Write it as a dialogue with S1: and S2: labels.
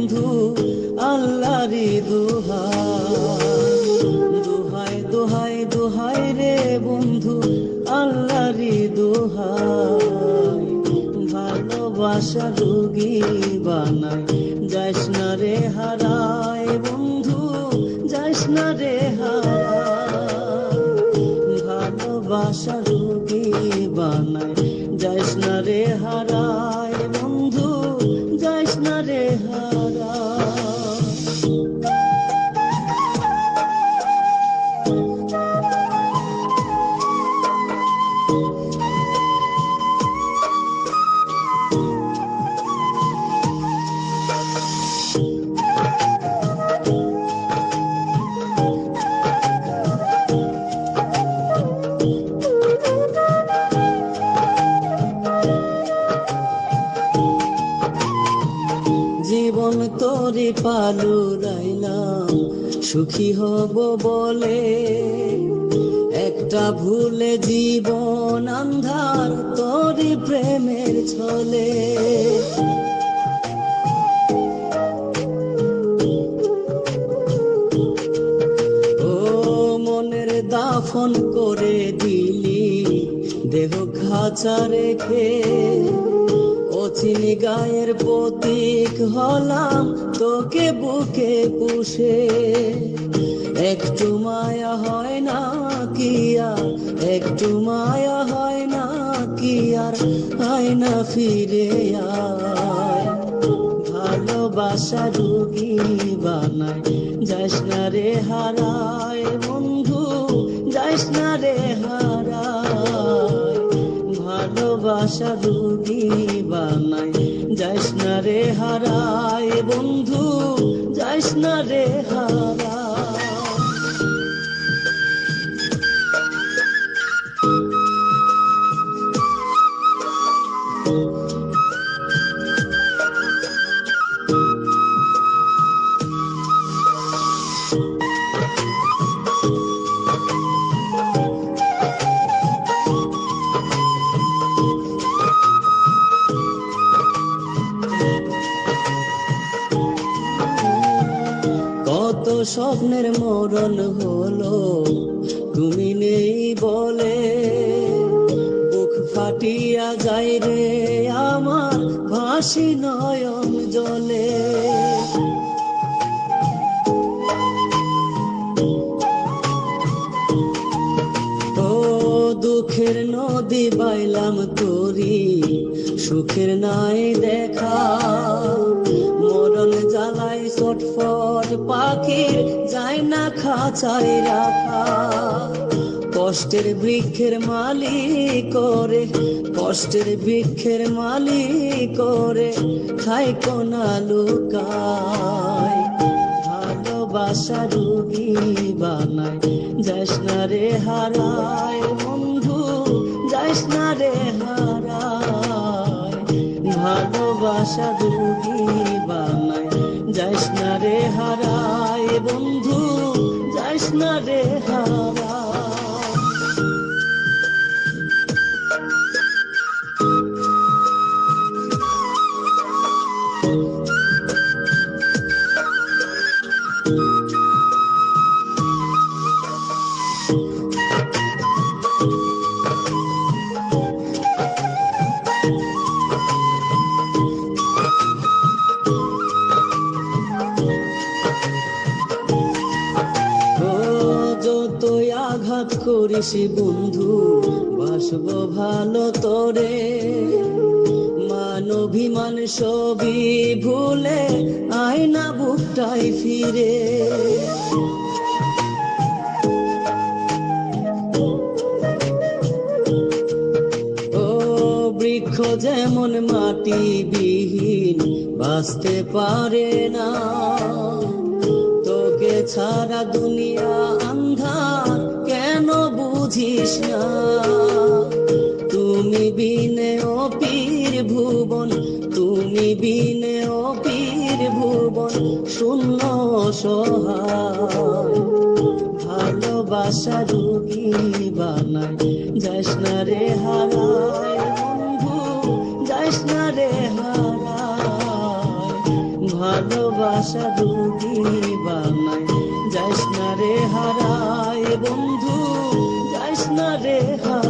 S1: বন্ধু আল্লাহরি দোহাই। দোহাই দোহাই দোহাই রে বন্ধু আল্লাহরি দোহাই। ভালোবাসা রোগী বানাই। যাইস না রে হারায় বন্ধু, যাইস না রে হারায় ভালোবাসা রোগী বানাই। যাইস না রে হারায় পালু রাইলাম সুখী হব বলে একটা ভুলে জীবন আন্ধার তোরে প্রেমের ছলে। ও মনের দাফন করে দিলি, দেহ খাঁচা রেখে অচিনি গায়ের প্রতীক হলাম তোকে বুকে পুষে। একটু মায়া হয় না কি আর? একটু মায়া হয় না কি আর? হয় না ফিরে আয়। ভালোবাসা রুগী বানায়, যাস না রে হারায় বন্ধু, যাস না রে হারায়। ভালোবাসা রুগী বানাই। যাস না রে হারায় বন্ধু যাস না রে হারা কত স্বপ্নের মরণ হলো তুমি নেই বলে। বুক ফাটিয়া যায় রে আমার ভাসি নয়ন জলে। দুঃখের নদী বাইলাম তোরি, সুখের নাই দেখা। মরণ জ্বালাই চটফট পাখির, যায় না খাঁচাই রাখা। কষ্টের বৃক্ষের মালিক করে কষ্টের বৃক্ষের মালিক করে খাই কোনা লুকায়। ভালোবাসা রুগী বানায় যাস না রে হারায় না রে হারায় ভালোবাসা রুগী বানায়। যাইস না রে হারায়, বন্ধু যাইস না রে হারায়। করিস বন্ধু, বাসব ভালো তোরে। মান অভিমান সবই ভুলে আয়না বুকটাই ফিরে। ও বৃক্ষ যেমন মাটি বিহীন বাঁচতে পারে না। তোকে ছাড়া দুনিয়া বুঝিস তুমি বিনে ও পীর ভুবন, তুমি বিনে ও ভুবন, শূন্য সহায়। ভালোবাসা রুগী বানায়, যাস না রে হারায় বন্ধু রে হারায়। ভালোবাসা রুগী বানায়, যাস না রে হারায় বন্ধু রে হা